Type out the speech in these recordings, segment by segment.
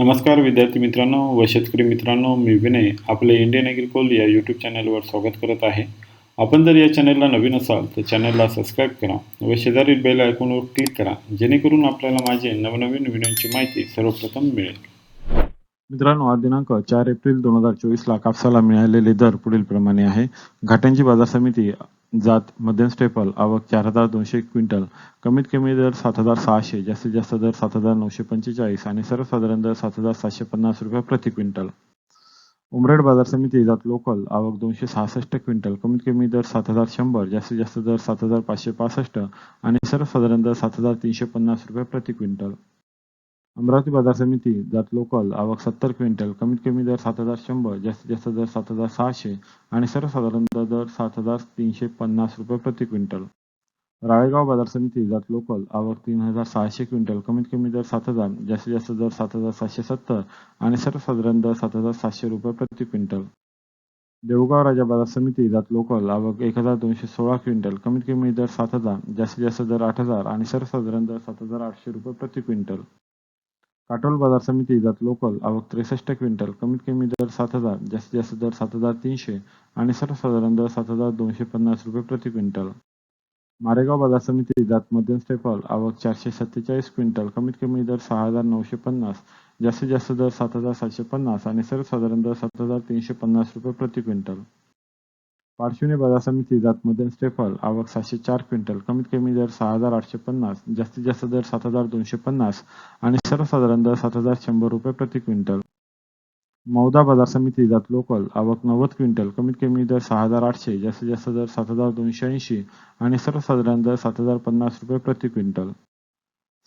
नमस्कार विद्यार्थी मित्रांनो व शेतकरी मित्रांनो मी विनय आपले इंडियन ॲग्रिकोल या यूट्यूब चॅनलवर स्वागत करत आहे. आपण जर या चॅनलला नवीन असाल तर चॅनलला सबस्क्राईब करा व शेजारील बेल आयकॉनवर क्लिक करा जेणेकरून आपल्याला माझे नवनवीन व्हिडिओची माहिती सर्वप्रथम मिळेल. मित्रांनो आज दिनांक चार एप्रिल दोन हजार चोवीसला कापसाला मिळालेले दर पुढील प्रमाणे आहे. घाट्यांची बाजार समिती जात मध्यम स्टेपल आवक चार हजार दोनशे क्विंटल. कमीत कमी दर सात हजार सहाशे जास्तीत जास्त दर सात हजार नऊशे पंचेचाळीस आणि सर्वसाधारण दर सात हजार सातशे पन्नास रुपये प्रति क्विंटल. उमरेड बाजार समिती जात लोकल आवक दोनशे सहासष्ट क्विंटल. कमीत कमी दर सात हजार शंभर जास्तीत जास्त दर सात हजार पाचशे पासष्ट आणि सर्वसाधारण दर सात हजार तीनशे पन्नास रुपये प्रति क्विंटल. अमरावती बाजार समिती जात लोकल आवक सत्तर क्विंटल कमीत कमी दर सात हजार शंभर जास्तीत जास्त दर सात हजार सहाशे आणि सर्वसाधारण दर सात हजार तीनशे पन्नास रुपये प्रति क्विंटल. राळेगाव बाजार समिती जात लोकल आवक तीन हजार सहाशे क्विंटल कमीत कमी दर सात हजार जास्तीत जास्त दर सात हजार सातशे सत्तर आणि सर्वसाधारण दर सात हजार सातशे रुपये प्रति क्विंटल. देऊळगाव राजा बाजार समिती जात लोकल आवक एक हजार दोनशे सोळा क्विंटल कमीत कमी दर सात हजार जास्तीत जास्त दर आठ हजार आणि सर्वसाधारण दर सात हजार आठशे रुपये प्रति क्विंटल. काटोल बाजार समिती जात लोकल आवक त्रेसष्ट क्विंटल कमीत कमी दर सात हजार जास्तीत जास्त दर सात हजार तीनशे आणि सर्वसाधारण दर सात हजार दोनशे पन्नास रुपये प्रति क्विंटल. मारेगाव बाजार समिती जात मध्यम स्टेपल आवक चारशे सत्तेचाळीस क्विंटल कमीत कमी दर सहा हजार नऊशे पन्नास जास्तीत जास्त दर सात हजार सातशे पन्नास आणि सर्वसाधारण दर सात हजार तीनशे पन्नास रुपये प्रति क्विंटल. पार्श्वनी बाजार समिती जात मध्यम स्टेफल आवक सातशे चार क्विंटल कमीत कमी दर सहा हजार आठशे पन्नास जास्तीत जास्त दर सात हजार दोनशे पन्नास आणि सर्वसाधारण दर सात हजार शंभर रुपये प्रति क्विंटल. मौदा बाजार समिती जात लोकल आवक नव्वद क्विंटल कमीत कमी दर सहा हजार आठशे जास्तीत जास्त दर सात हजार दोनशे ऐंशी आणि सर्वसाधारण दर सात हजार पन्नास रुपये प्रति क्विंटल.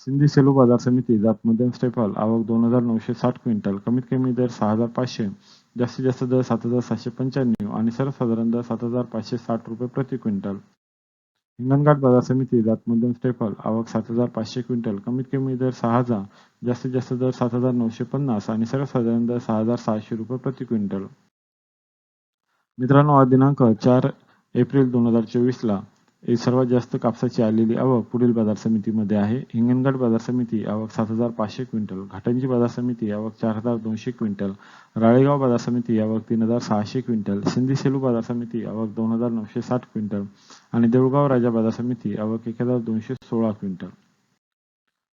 सिंधी सेलू बाजार समिती जात मध्यम स्टेपल आवक दोन हजार नऊशे साठ क्विंटल कमीत कमी दर सहा हजार पाचशे जास्तीत जास्त दर सात हजार सातशे पंच्याण्णव आणि सर्वसाधारण दर सात हजार पाचशे साठ रुपये प्रति क्विंटल. हिंगणघाट बाजार समिती जात मध्यम स्टेफल आवक सात हजार पाचशे क्विंटल कमीत कमी दर सहा हजार जास्तीत जास्त दर सात हजार नऊशे पन्नास आणि सर्वसाधारण दर सहा हजार सहाशे रुपये प्रति क्विंटल. मित्रांनो आज दिनांक चार एप्रिल दोन हजार चोवीसला ला सर्वात जास्त कापसाची आलेली आवक पुढील बाजार समितीमध्ये आहे. हिंगणघाट बाजार समिती आवक सात हजार पाचशे क्विंटल घाटंजी बाजार समिती आवक चार हजार दोनशे क्विंटल राळेगाव बाजार समिती आवक तीन हजार सहाशे क्विंटल सिंधी सेलू बाजार समिती आवक दोन हजार नऊशे साठ क्विंटल आणि देऊळगाव राजा बाजार समिती आवक एक हजार दोनशे सोळा क्विंटल.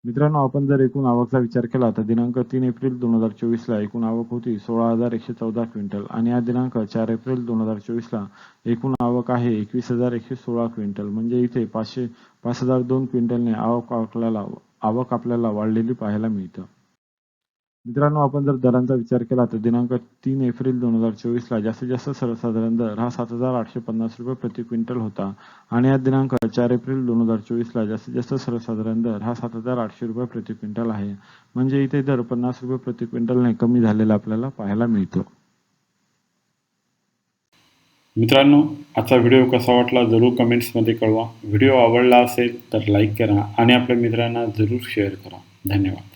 मित्रांनो आपण जर एकूण आवकचा विचार केला तर दिनांक तीन एप्रिल दोन हजार चोवीसला एकूण आवक होती सोळा हजार एकशे चौदा क्विंटल आणि या दिनांक चार एप्रिल दोन हजार चोवीसला एकूण आवक आहे एकवीस हजार एकशे सोळा क्विंटल. म्हणजे इथे पाचशे पाच हजार दोन क्विंटलने आवक आपल्याला आवक आपल्याला वाढलेली पाहायला मिळतं. मित्रांनो आपण जर दरांचा विचार केला तर दिनांक तीन एप्रिल दोन हजार चोवीसला जास्तीत जास्त सर्वसाधारण दर हा सात हजार आठशे पन्नास रुपये प्रति क्विंटल होता. आणि या दिनांक चार एप्रिल दोन हजार चोवीसला जास्तीत जास्त सर्वसाधारण दर हा सात हजार आठशे रुपये प्रति क्विंटल आहे. म्हणजे इथे दर पन्नास रुपये प्रति क्विंटलने कमी झालेला आपल्याला पाहायला मिळतो. मित्रांनो आजचा व्हिडिओ कसा वाटला जरूर कमेंट्समध्ये कळवा. व्हिडिओ आवडला असेल तर लाईक करा आणि आपल्या मित्रांना जरूर शेअर करा. धन्यवाद.